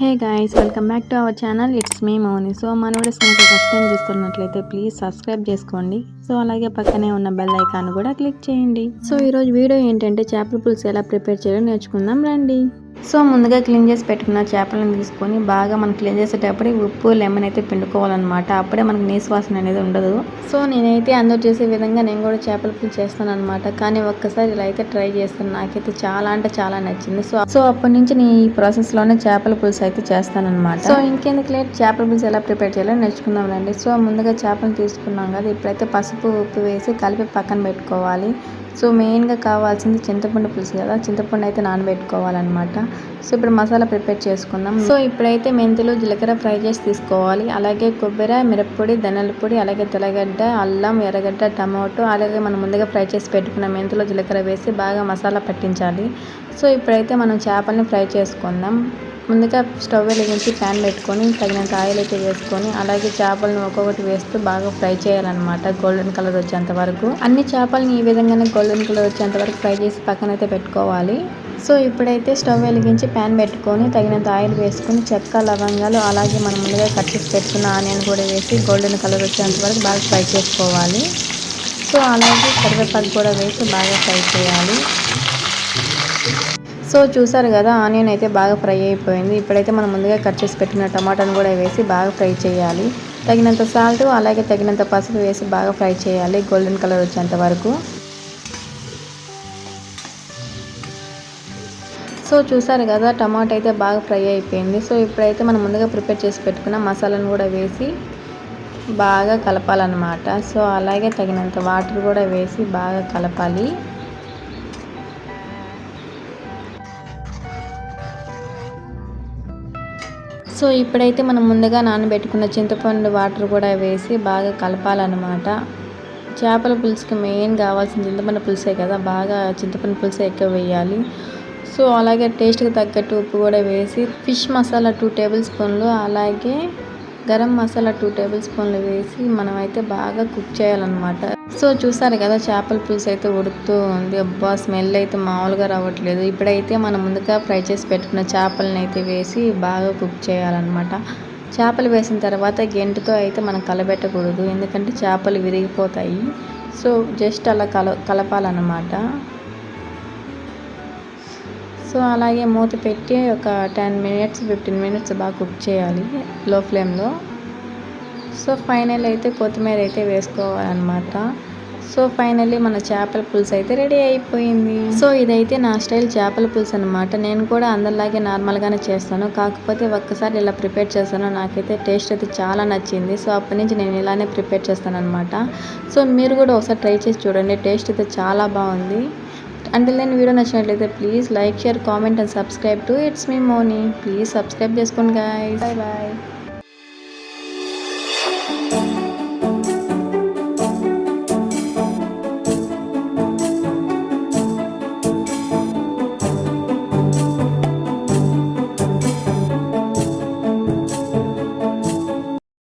Hey guys welcome back to our channel it's me Mouni so మన videos కనుక first time చూస్తున్నట్లయితే please subscribe చేసుకోండి. So అలాగే పక్కనే ఉన్న బెల్ ఐకాన్ కూడా క్లిక్ చేయండి. సో ఈరోజు వీడియో ఏంటంటే చేపల పులుసు ఎలా ప్రిపేర్ చేయాలో నేర్చుకుందాం రండి. సో ముందుగా క్లీన్ చేసి పెట్టుకున్న చేపలను తీసుకొని బాగా మనం క్లీన్ చేసేటప్పుడు ఉప్పు లెమన్ అయితే పిండుకోవాలన్నమాట. అప్పుడే మనకి నీసు వాసన అనేది ఉండదు. సో నేనైతే అందరూ చేసే విధంగా నేను కూడా చేపల పులుసు చేస్తాను అనమాట కానీ ఒక్కసారి ఇలా అయితే ట్రై చేస్తాను. నాకైతే చాలా అంటే చాలా నచ్చింది. సో సో అప్పటి నుంచి నేను ఈ ప్రాసెస్లోనే చేపల పులుసు అయితే చేస్తానమాట సో ఇంకెందుకు లేట్? చేపల పులుసు ఎలా ప్రిపేర్ చేయాలో నేర్చుకుందాం రండి సో ముందుగా చేపలు తీసుకున్నాం కదా ఇప్పుడైతే పసుపు ఉప్పు వేసి కలిపి పక్కన పెట్టుకోవాలి. సో మెయిన్గా కావాల్సింది చింతపండు పులుసు కదా చింతపండు అయితే నానబెట్టుకోవాలన్నమాట. సో ఇప్పుడు మసాలా ప్రిపేర్ చేసుకుందాం. సో ఇప్పుడైతే మెంతులు జీలకర్ర ఫ్రై చేసి తీసుకోవాలి. అలాగే కొబ్బరి మిరప్పొడి ధనల పొడి అలాగే తెల్లగడ్డ అల్లం ఎర్రగడ్డ టమాటో అలాగే మనం ముందుగా ఫ్రై చేసి పెట్టుకున్న మెంతులు జీలకర్ర వేసి బాగా మసాలా పట్టించాలి. సో ఇప్పుడైతే మనం చేపల్ని ఫ్రై చేసుకుందాం. ముందుగా స్టవ్ వెలిగించి ప్యాన్ పెట్టుకొని తగినంత ఆయిల్ అయితే వేసుకొని అలాగే చేపలను ఒక్కొక్కటి వేస్తూ బాగా ఫ్రై చేయాలన్నమాట. గోల్డెన్ కలర్ వచ్చేంత వరకు. అన్ని చేపలని ఈ విధంగానే గోల్డెన్ కలర్ వచ్చేంత వరకు ఫ్రై చేసి పక్కన అయితే పెట్టుకోవాలి. సో ఇప్పుడైతే స్టవ్ వెలిగించి ప్యాన్ పెట్టుకొని తగినంత ఆయిల్ వేసుకొని చెక్క లవంగాలు అలాగే మనం ముందుగా కట్ చేసి పెట్టుకున్న ఆనియన్ కూడా వేసి గోల్డెన్ కలర్ వచ్చేంత వరకు బాగా ఫ్రై చేసుకోవాలి. సో అలాగే కరివేపాకు కూడా వేసి బాగా ఫ్రై చేయాలి. సో చూసారు కదా ఆనియన్ అయితే బాగా ఫ్రై అయిపోయింది. ఇప్పుడైతే మనం ముందుగా కట్ చేసి పెట్టిన టమాటాను కూడా వేసి బాగా ఫ్రై చేయాలి. తగినంత సాల్ట్ అలాగే తగినంత పసుపు వేసి బాగా ఫ్రై చేయాలి గోల్డెన్ కలర్ వచ్చేంత వరకు. సో చూసారు కదా టమాటా అయితే బాగా ఫ్రై అయిపోయింది. సో ఇప్పుడైతే మనం ముందుగా ప్రిపేర్ చేసి పెట్టుకున్న మసాలాను కూడా వేసి బాగా కలపాలన్నమాట. సో అలాగే తగినంత వాటర్ కూడా వేసి బాగా కలపాలి. సో ఇప్పుడైతే మనం ముందుగా నానబెట్టుకున్న చింతపండు వాటర్ కూడా వేసి బాగా కలపాలన్నమాట. చేపల పులుసుకి మెయిన్ కావాల్సిన చింతపండు పులుసే కదా బాగా చింతపండు పులుసే ఎక్కువ వేయాలి. సో అలాగే టేస్ట్కి తగ్గట్టు ఉప్పు కూడా వేసి ఫిష్ మసాలా టూ టేబుల్ స్పూన్లు అలాగే గరం మసాలా టూ టేబుల్ స్పూన్లు వేసి మనమైతే బాగా కుక్ చేయాలన్నమాట. సో చూసారు కదా చేపల పులుసు అయితే ఉడుకుతూ ఉంది. అబ్బా స్మెల్ అయితే మామూలుగా రావట్లేదు. ఇప్పుడైతే మనం ముందుగా ఫ్రై చేసి పెట్టుకున్న చేపలను అయితే వేసి బాగా కుక్ చేయాలన్నమాట. చేపలు వేసిన తర్వాత గెంటుతో అయితే మనం కలబెట్టకూడదు. ఎందుకంటే చేపలు విరిగిపోతాయి. సో జస్ట్ అలా కల కలపాలన్నమాట. సో అలాగే మూత పెట్టి ఒక టెన్ మినిట్స్ ఫిఫ్టీన్ మినిట్స్ బాగా కుక్ చేయాలి లో ఫ్లేమ్లో. సో ఫైనల్ అయితే కొత్తిమీర అయితే వేసుకోవాలన్నమాట. సో ఫైనల్లీ మన చేపల పులుసు అయితే రెడీ అయిపోయింది. సో ఇదైతే నా స్టైల్ చేపల పులుసు అనమాట నేను కూడా అందరిలాగే నార్మల్గానే చేస్తాను. కాకపోతే ఒక్కసారి ఇలా ప్రిపేర్ చేస్తాను నాకైతే టేస్ట్ అయితే చాలా నచ్చింది. సో అప్పటి నుంచి నేను ఇలానే ప్రిపేర్ చేస్తాను అనమాట సో మీరు కూడా ఒకసారి ట్రై చేసి చూడండి. టేస్ట్ అయితే చాలా బాగుంది. అంటే నేను వీడియో నచ్చినట్లయితే please like share comment and subscribe to it's me Moni please subscribe చేసుకోండి గాయ్ బాయ్ బాయ్